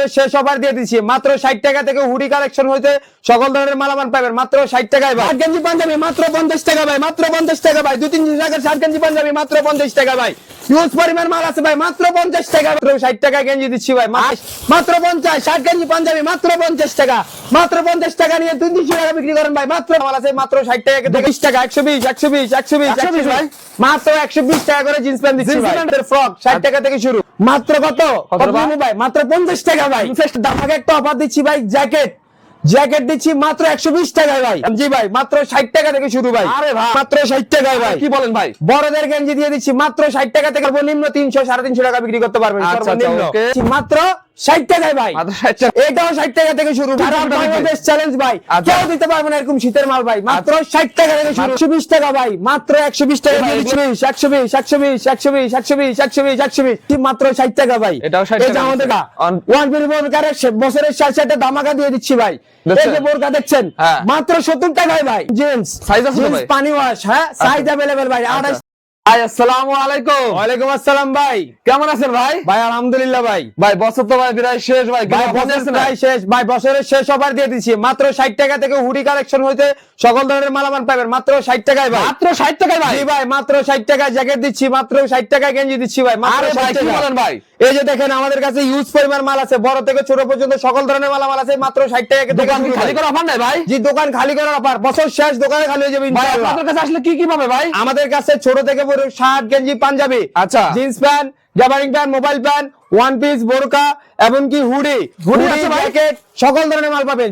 বছরের শেষ অফার দিয়ে দিচ্ছি মাত্র ষাট টাকা থেকে হুডি কালেকশন হয়েছে। সকল ধরনের মালামাল পাবেন। মাত্র ষাট টাকায় ভাই। ষাট গেঞ্জি পাঞ্জাবি মাত্র পঞ্চাশ টাকা ভাই মাত্র পঞ্চাশ টাকা ভাই। দু তিনশো টাকার ষাট গেঞ্জি পাঞ্জাবি মাত্র পঞ্চাশ টাকা ভাই। ইউজ পরিমাণ মাল আছে ভাই মাত্র পঞ্চাশ টাকা মাত্র ষাট টাকা গেঞ্জি দিচ্ছি ভাই। মাত্র পঞ্চাশ ষাট গেঞ্জি পাঞ্জাবি মাত্র পঞ্চাশ টাকা। মাত্র পঞ্চাশ টাকা নিয়ে দুই তিনশো টাকা বিক্রি করেন ভাই মাত্র মাল আছে মাত্র ষাট টাকা বিশ টাকা একশো বিশ একশো বিশ একশো বিশ একশো বিশ ভাই? মাত্র একশো বিশ টাকা করে জিন্স প্যান্ট দিচ্ছি ভাই। ফ্রক ষাট টাকা থেকে শুরু। মাত্র কত? কত ভাই? মাত্র পঞ্চাশ টাকা ভাই। দামাকে একটা অফার দিচ্ছি ভাই জ্যাকেট জ্যাকেট দিচ্ছি মাত্র একশো বিশ টাকায় ভাই। জি ভাই মাত্র ষাট টাকা থেকে শুরু ভাই। আরে ভাই। মাত্র ষাট টাকায় ভাই। কি বলেন ভাই? বড়দের গেঞ্জি দিয়ে দিচ্ছি মাত্র ষাট টাকা থেকে নিম্ন তিনশো সাড়ে তিনশো টাকা বিক্রি করতে পারবেন আচ্ছা, আচ্ছা, মাত্র ষাট টাকায় ভাই। মাত্র 60 টাকা। এটাও ষাট টাকা থেকে শুরু। বাংলাদেশ চ্যালেঞ্জ ভাই। আচ্ছা। কেউ দিতে পারবে না এরকম শীতের মাল ভাই। মাত্র ষাট টাকা থেকে শুরু। একশো বিশ টাকা ভাই। মাত্র একশো বিশ টাকা ভাই, দিয়ে একশো বিশ একশো বিশ একশো বিশ একশো বিশ একশো বিশ একশো বিশ। মাত্র ষাট টাকা ভাই। এটাও 60 টাকা আমাদের ওয়ান বিল বোরকারের বছরের ষাট ষাটটা দামাকা দিয়ে দিচ্ছি ভাই। এই দেখছেন? যে বোরকা দেখছেন? হ্যাঁ। মাত্র সত্তর টাকায় ভাই। ভাই? পানি ওয়াশ হ্যাঁ? সাইজ অ্যাভেলেবেল ভাই। ভাই আসসালামু আলাইকুম। ওয়ালাইকুম আসসালাম ভাই। কেমন আছেন ভাই? ভাই আলহামদুলিল্লাহ ভাই। ভাই বছর তো ভাই বিরায় শেষ ভাই ভাই কেমন বছর আছেন প্রায় শেষ। ভাই বছরের শেষ অফার দিয়ে দিচ্ছি মাত্র ষাট টাকা থেকে হুডি কালেকশন হইতে সকল ধরনের মালামাল পাবেন। মাত্র ষাট টাকায় ভাই। মাত্র 60 টাকায় ভাই? ভাই মাত্র ষাট টাকায় জ্যাকেট দিচ্ছি। মাত্র ষাট টাকায় গেঞ্জি দিচ্ছি ভাই। মাত্র ভাই কি বলেন ভাই? এই যে দেখেন আমাদের কাছে ইউজ পরিমাণ মাল আছে। বড় থেকে ছোট পর্যন্ত সকল ধরনের মালামাল আছে। মাত্র ষাট টাকা দোকান খালি ভাই। করা অফার নাই ভাই? জি দোকান খালি করার অফার বছর শেষ দোকানে খালি হয়ে যাবে ভাই আপনাদের কাছে আসলে কি কি পাবে ভাই? আমাদের কাছে ছোট থেকে বড় শার্ট গেঞ্জি পাঞ্জাবি। আচ্ছা। Jeans pant gabardine pant mobile pant one piece বোরকা এমনকি হুডি। হুডি? জ্যাকেট সকল ধরনের মাল পাবেন।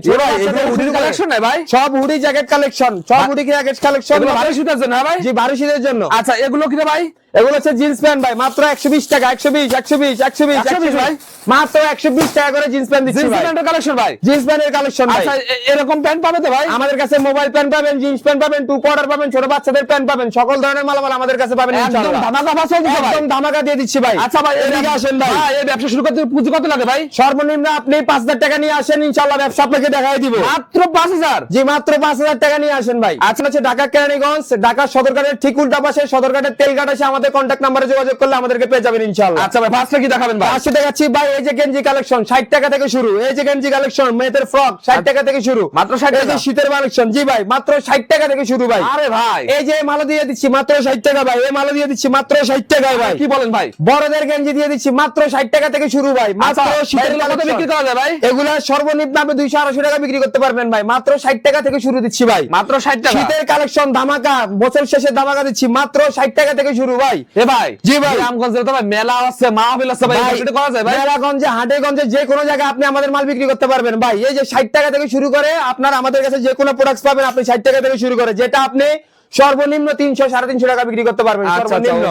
হুডির কালেকশন নাই ভাই? সব হুডি জ্যাকেট কালেকশন সব হুডি জ্যাকেট কালেকশন এগুলো শীতের জন্য ভাই? জি বারো শীতের জন্য। আচ্ছা এগুলো কি ভাই? এগুলো হচ্ছে জিন্স প্যান্ট ভাই মাত্র একশো বিশ টাকা একশো বিশ একশো বিশ একশো বিশ 120 ভাই? মাত্র একশো বিশ টাকা করে জিন্স প্যান্ট দিচ্ছি জিন্স প্যান্টের কালেকশন ভাই? জিন্স প্যান্টের কালেকশন ভাই। আচ্ছা এরকম প্যান্ট পাবে তো ভাই? আমাদের কাছে মোবাইল প্যান্ট পাবেন জিন্স প্যান্ট পাবেন টু কোয়ার্টার পাবেন ছোট বাচ্চাদের প্যান্ট পাবেন সকল ধরনের মালামাল আমাদের কাছে পাবেন একদম ধামাকা ভাই। একদম ধামাকা দিয়ে দিচ্ছি ভাই। আচ্ছা ভাই এদিকে আসেন ভাই। ভাই এই ব্যবসা শুরু করতে পুঁজি কত লাগে ভাই? সর্বনিম্ন আপনি পাঁচ হাজার টাকা নিয়ে আসেন ইনশাল্লাহ ব্যবসা আপনাকে দেখাই দিব। মাত্র পাঁচ হাজার? জি মাত্র পাঁচ হাজার টাকা নিয়ে আসেন ভাই। আচ্ছা। হচ্ছে ঢাকা কেরানীগঞ্জ ঢাকা সদরঘাটের ঠিক উল্টা পাশে সদরঘাটের তেলঘাট এসে আমাদের কন্ট্যাক্ট নাম্বারে যোগাযোগ করলে আমাদেরকে পেয়ে যাবেন ইনশাল্লাহ আচ্ছা ভাই ফার্স্টে কি দেখাবেন ভাই? আসছে দেখাচ্ছি ভাই এই যে গেঞ্জি কালেকশন ষাট টাকা থেকে শুরু। এই যে গেঞ্জি কালেকশন মেয়েদের ফ্রক ষাট টাকা থেকে শুরু। মাত্র 60 এই যে টাকা? শীতের কালেকশন জি ভাই মাত্র ষাট টাকা থেকে শুরু ভাই। আরে ভাই। এই যে মালা দিয়ে দিচ্ছি মাত্র ষাট টাকা ভাই এই মালা দিয়ে দিচ্ছি মাত্র ষাট টাকা ভাই। কি বলেন ভাই? বড়দের গেঞ্জি দিয়ে দিচ্ছি মাত্র ষাট টাকা থেকে শুরু ভাই মাত্র আচ্ছা শীতের এগুলো কত বিক্রি করা যায় ভাই? এগুলা সর্বনিম্ন আপনি দুইশো আড়াইশো টাকা বিক্রি করতে পারবেন ভাই মাত্র ষাট টাকা থেকে শুরু দিচ্ছি ভাই। মাত্র ষাট টাকা? শীতের কালেকশন ধামাকা বছর শেষে ধামাকা দিচ্ছি মাত্র ষাট টাকা থেকে শুরু ভাই। এ ভাই। জি ভাই। রামগঞ্জে তো ভাই মেলা আছে মাহফিল আছে ভাই ভাই, এটা করা যায় ভাই। মেলাগঞ্জে হাটেগঞ্জে যে কোনো জায়গায় আপনি আমাদের মাল বিক্রি করতে পারবেন ভাই। এই যে ষাট টাকা থেকে শুরু করে আপনার আমাদের কাছে যে কোনো প্রোডাক্ট পাবেন আপনি ষাট টাকা থেকে শুরু করে যেটা আপনি সর্বনিম্ন তিনশো সাড়ে তিনশো টাকা বিক্রি করতে পারবেন আচ্ছা, আচ্ছা, সর্বনিম্ন।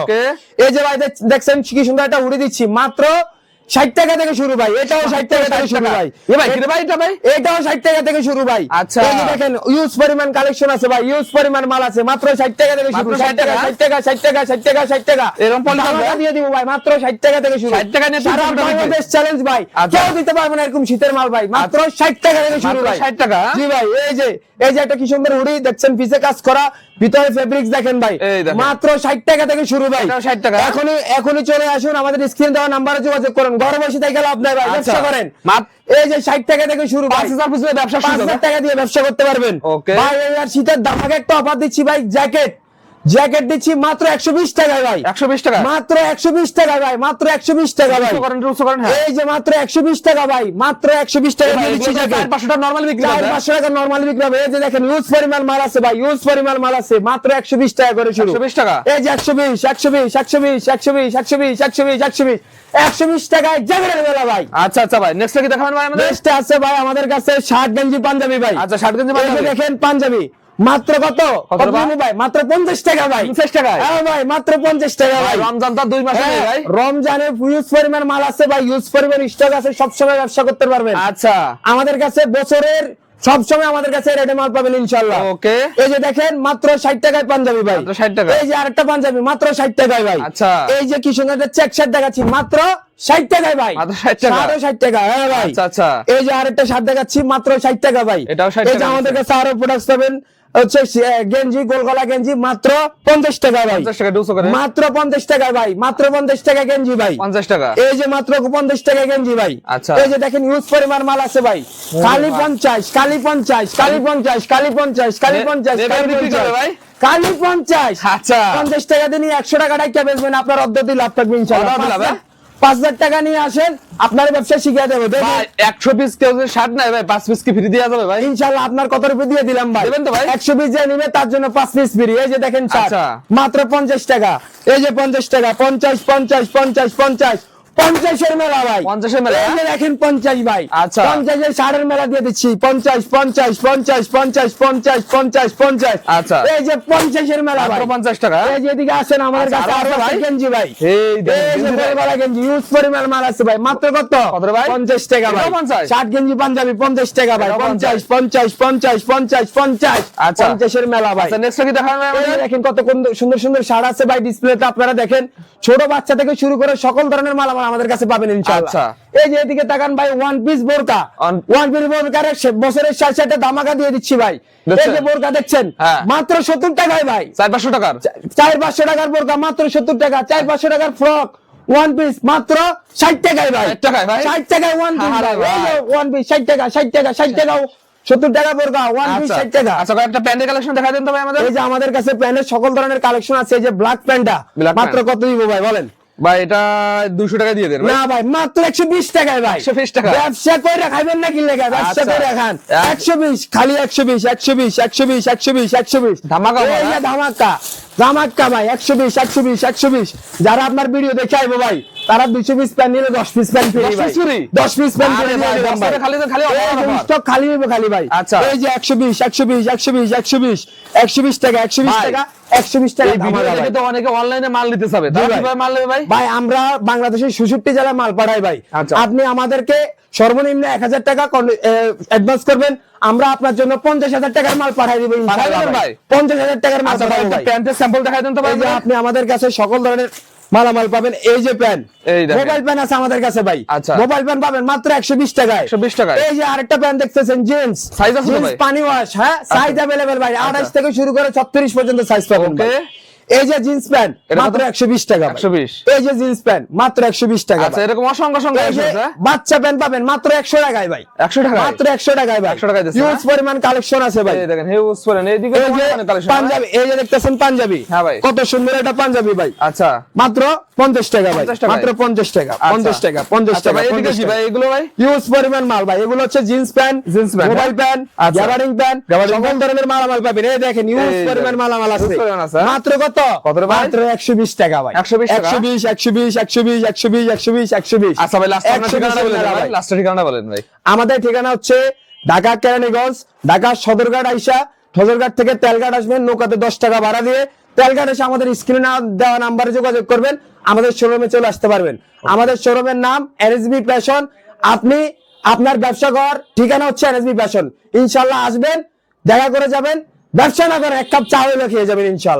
এই যে ভাই দেখছেন কি সুন্দর একটা উড়ে দিচ্ছি মাত্র ষাট টাকা থেকে শুরু ভাই এটাও ষাট টাকা থেকে শুরু ভাই। ভাই ভাই এটা ভাই? এটাও ষাট টাকা থেকে শুরু ভাই। আচ্ছা। দেখেন ইউজ পরিমাণ কালেকশন আছে ভাই ইউজ পরিমাণ মাল আছে মাত্র ষাট টাকা থেকে শুরু ষাট 60 টাকা? ষাট টাকা ষাট টাকা ষাট টাকা ষাট টাকা। এরকম দিয়ে দিব ভাই মাত্র ষাট টাকা থেকে শুরু। 60 টাকা নিয়ে সারা বাংলাদেশ চ্যালেঞ্জ ভাই। আচ্ছা। কেউ দিতে পারবে না এরকম শীতের মাল ভাই মাত্র ষাট টাকা থেকে শুরু ভাই। 60 টাকা? জি ভাই এই যে এই যে একটা কি সুন্দর হুডি দেখছেন পিছে কাজ করা। ভিতরে ফেব্রিক্স দেখেন ভাই। মাত্র ষাট টাকা থেকে শুরু ভাই। ষাট টাকা? এখনই এখনই চলে আসুন আমাদের স্ক্রিন দেওয়া নাম্বারে যোগাযোগ করুন। ঘরে বসে থেকে লাভ নাই ভাই আচ্ছা। ব্যবসা করেন। এই যে ষাট টাকা থেকে শুরু পাঁচ হাজার ব্যবসা পাঁচ হাজার টাকা দিয়ে ব্যবসা করতে পারবেন. ভাই আর শীতের দামাকে একটা অফার দিচ্ছি ভাই জ্যাকেট জ্যাকেট দিচ্ছি মাত্র একশো বিশ টাকায় ভাই। একশো বিশ টাকা? মাত্র একশো বিশ টাকা ভাই মাত্র একশো বিশ টাকা ভাই। হ্যাঁ। এই যে মাত্র একশো বিশ টাকা ভাই মাত্র একশো বিশ টাকা দিচ্ছি জ্যাকেট। পাঁচশো টাকা নর্মাল বিক্রি হবে পাঁচশো টাকা নর্মালি বিক্রি হবে। এই যে দেখেন ইউজ পরিমাণ মাল আছে ভাই ইউজ পরিমাণ মাল আছে। মাত্র একশো বিশ টাকা করে শুরু। 120 টাকা? এই যে একশো বিশ একশো বিশ একশো বিশ একশো বিশ একশো বিশ একশো বিশ একশো বিশ। একশো বিশ টাকায় জ্যাকেটের বেলা ভাই। আচ্ছা আচ্ছা ভাই নেক্সট কি দেখাবেন ভাই আমাদের? নেক্সট আছে ভাই আমাদের কাছে শার্ট গেঞ্জি পাঞ্জাবি ভাই। আচ্ছা ষাট কেজি এই যে দেখেন পাঞ্জাবি। মাত্র কত? ভাই? মাত্র পঞ্চাশ টাকা ভাই। পঞ্চাশ টাকা হ্যাঁ ভাই মাত্র পঞ্চাশ টাকা ভাই রমজান তো দুই মাসে হ্যাঁ, ভাই। রমজানের ইউজ পরিমাণ মাল আছে ভাই। ইউজ পরিমাণ স্টক আছে সবসময় ব্যবসা করতে পারবেন। আচ্ছা। আমাদের কাছে বছরের সবসময় আমাদের কাছে রেডি মাল পাবেন ইনশাল্লাহ ওকে। এই যে দেখেন মাত্র ষাট টাকায় পাঞ্জাবি ভাই। 60 টাকা? এই যে আরেকটা পাঞ্জাবি মাত্র ষাট টাকায় ভাই। আচ্ছা। এই যে কি সুন্দর চেক শার্ট দেখাচ্ছি মাত্র ষাট টাকায় ভাই। মাত্র 60 টাকা? আরও ষাট টাকা হ্যাঁ ভাই। আচ্ছা, আচ্ছা। এই যে আরেকটা শার্ট দেখাচ্ছি মাত্র ষাট টাকা ভাই। এটাও 60 এই যে টাকা আমাদের কাছে আরও প্রোডাক্ট পাবেন। হচ্ছে গেঞ্জি গোলগলা গেঞ্জি মাত্র পঞ্চাশ টাকা ভাই মাত্র পঞ্চাশ টাকা ভাই মাত্র পঞ্চাশ টাকা গেঞ্জি ভাই। পঞ্চাশ টাকা। এই যে মাত্র পঞ্চাশ টাকা গেঞ্জি ভাই। আচ্ছা। এই যে দেখেন ইউজ পরিমাণ মাল আছে ভাই। কালি পঞ্চাশ কালি পঞ্চাশ কালি পঞ্চাশ কালি পঞ্চাশ কালি পঞ্চাশ কালি পঞ্চাশ। ভাই? কালি পঞ্চাশ। আচ্ছা। পঞ্চাশ টাকা দিয়ে একশো টাকা টাকা বেচবেন আপনার অর্ধতি লাভ থাকবে ইনশাল্লাহ পাঁচ? হাজার- টাকা নিয়ে আসেন আপনার ব্যবসা শিখিয়ে দেবে ভাই একশো পিস কেউ যদি নাই ভাই পাঁচ পিস কি ফ্রি দেওয়া যাবে ভাই ইনশাল্লাহ আপনার কত রুপি দিয়ে দিলাম ভাই দেবেন তো ভাই? একশো পিস যে নিবে তার জন্য পাঁচ পিস ফ্রি এই যে দেখেন আচ্ছা। মাত্র পঞ্চাশ টাকা এই যে পঞ্চাশ টাকা পঞ্চাশ পঞ্চাশ পঞ্চাশ পঞ্চাশ পঞ্চাশের মেলা ভাই। পঞ্চাশের মেলা? দেখেন পঞ্চাশ ভাই। আচ্ছা। পঞ্চাশের ষাটের মেলা দিয়ে দিচ্ছি। পঞ্চাশ পঞ্চাশ পঞ্চাশ পঞ্চাশ পঞ্চাশ পঞ্চাশ পঞ্চাশ। আচ্ছা। এই যে পঞ্চাশের মেলা ভাই। পঞ্চাশ টাকা? এই যে এদিকে আসেন আমাদের আচ্ছা, কাছে আরও ভাই? গেঞ্জি ভাই। এই যে গেঞ্জি ইউজ পরিমাণ মাল আছে ভাই। মাত্র কত? কত ভাই? পঞ্চাশ টাকা ভাই। 50? ষাট গেঞ্জি পাঞ্জাবি পঞ্চাশ টাকা ভাই। পঞ্চাশ। পঞ্চাশ পঞ্চাশ পঞ্চাশ পঞ্চাশ আচ্ছা। পঞ্চাশের মেলা ভাই। নেক্সট কি আমাদের। দেখেন কত সুন্দর- সুন্দর শাড়ি আছে ভাই ডিসপ্লেতে আপনারা দেখেন ছোট বাচ্চা থেকে শুরু করে সকল ধরনের মাল আমার- আমাদের কাছে পাবেন ইনশাআল্লাহ। আচ্ছা। এই যে এদিকে তাকান ভাই ওয়ান পিস বোরকা। ওয়ান পিস বোরকার বছরের সাথে সাথে দামাকা দিয়ে দিচ্ছি ভাই। এই যে বোরকা দেখছেন? হ্যাঁ। মাত্র সত্তর টাকায় ভাই। চার পাঁচশো টাকার। চার পাঁচশো টাকার বোরকা মাত্র সত্তর টাকা। চার পাঁচশো টাকার ফ্রক ওয়ান পিস মাত্র ষাট টাকায় ভাই। 60 টাকায় ভাই? ষাট টাকায় ওয়ান পিস ওয়ান পিস ষাট টাকা ষাট টাকা ষাট টাকা। সত্তর টাকা বোরকা ওয়ান পিস আচ্ছা ষাট টাকা। আচ্ছা একটা প্যান্টের কালেকশন দেখা দেন তো ভাই আমাদের। এই যে আমাদের কাছে প্যান্টের সকল ধরনের কালেকশন আছে এই যে ব্ল্যাক প্যান্টটা। মাত্র কত দিব ভাই বলেন? ভাই এটা দুশো টাকা দিয়ে দেন না ভাই মাত্র একশো বিশ টাকায় ভাই। 120 টাকা? ব্যবসা করে খাইবেন নাকি কিনলে ব্যবসা আচ্ছা। করে খান। একশো বিশ খালি একশো বিশ একশো বিশ একশো বিশ একশো বিশ একশো বিশ। ধামাকা এই ভাই, যে ধামাকা। ধামাকা ভাই একশো বিশ একশো বিশ একশো বিশ। যারা আপনার ভিডিও দেখে আইবো ভাই তারা দুশো পিস প্যান নিলে দশ পিস প্যান ফ্রি 10 ভাই piece free? দশ পিস প্যান। স্টক খালি হইবো খালি ভাই আচ্ছা। এই যে একশো বিশ একশো বিশ একশো বিশ একশো বিশ একশো বিশ টাকা একশো বিশ টাকা একশো বিশ টাকা এই ভিডিও ধামাকা দেখে ভাই। তো অনেকে অনলাইনে মাল নিতে চাবে জি তারা ভাই। কীভাবে মাল নেবে ভাই ভাই আমরা বাংলাদেশের ষষট্টি জেলায় মাল পাঠাই ভাই আচ্ছা। আপনি আমাদেরকে সর্বনিম্ন এক হাজার টাকা অ্যাডভান্স করবেন আমরা আপনার জন্য পঞ্চাশ হাজার টাকার মাল পাঠাই দিব? পঞ্চাশ হাজার টাকার মাল আচ্ছা প্যান্টের স্যাম্পল দেন তো ভাই? আপনি আমাদের কাছে সকল ধরনের মালামাল পাবেন এই যে প্যান। মোবাইল প্যান আছে আমাদের কাছে ভাই আচ্ছা। মোবাইল প্যান পাবেন মাত্র একশো বিশ টাকায় 120 টাকায়? এই যে আরেকটা প্যান দেখতেছেন জেন্স সাইজ আছে? পানি ওয়াশ হ্যাঁ সাইজ অ্যাভেলেবেল ভাই আড়াইশ থেকে শুরু করে ছত্রিশ পর্যন্ত সাইজ পাবেন. এই যে জিন্স প্যান্ট মাত্র একশো বিশ টাকা ভাই। 120 এই যে জিন্স প্যান্ট মাত্র একশো বিশ টাকা আচ্ছা এরকম অসংখ্য সংখ্যা এই যে আছে বাচ্চা প্যান্ট পাবেন মাত্র একশো টাকায় ভাই। 100 টাকায়? মাত্র একশো টাকায় ভাই। 100 টাকায় হিউজ হ্যাঁ? পরিমাণ কালেকশন আছে ভাই। দেখেন হিউজ পরেন এইদিকে এই যে পাঞ্জাবি এই যে দেখতেছেন পাঞ্জাবি। হ্যাঁ ভাই। কত সুন্দর একটা পাঞ্জাবি ভাই। আচ্ছা। মাত্র পঞ্চাশ টাকা ভাই। মাত্র পঞ্চাশ টাকা আচ্ছা। পঞ্চাশ টাকা পঞ্চাশ আচ্ছা টাকা ভাই এদিকে ভাই এগুলো ভাই? হিউজ পরিমাণ মাল ভাই। এগুলো হচ্ছে jeans pant Jeans pant, mobile হ্যাঁ? প্যান্ট আচ্ছা। গ্যাবারিং প্যান্ট Gabardine সকল ধরনের মালামাল পাবেন। এই দেখেন হিউজ পরিমাণ। মালামাল আছে। পরিমাণ হ্যাঁ? মাত্র কত? কত? রে মাত্র একশো বিশ টাকা ভাই। 120 টাকা? একশো বিশ একশো বিশ একশো বিশ একশো বিশ একশো বিশ একশো বিশ। আচ্ছা ভাই লাস্ট ঠিকানাটা বলেন ভাই ভাই। ঠিকানাটা বলেন ভাই। আমাদের ঠিকানা হচ্ছে ঢাকা কেরানীগঞ্জ ঢাকা সদরঘাট আইসা সদরঘাট থেকে তেলঘাট আসবেন নৌকাতে দশ টাকা ভাড়া দিয়ে। তেলঘাট এসে আমাদের স্ক্রিনে দেওয়া নাম্বারে যোগাযোগ করবেন আমাদের শোরুমে চলে আসতে পারবেন। আমাদের শোরুমের নাম এনএসবি ফ্যাশন আপনি আপনার ব্যবসা ঘর ঠিকানা হচ্ছে এনএসবি ফ্যাশন ইনশাল্লাহ আসবেন দেখা করে যাবেন ব্যবসা না করে এক কাপ চা হইলে খেয়ে যাবেন ইনশাল্লাহ।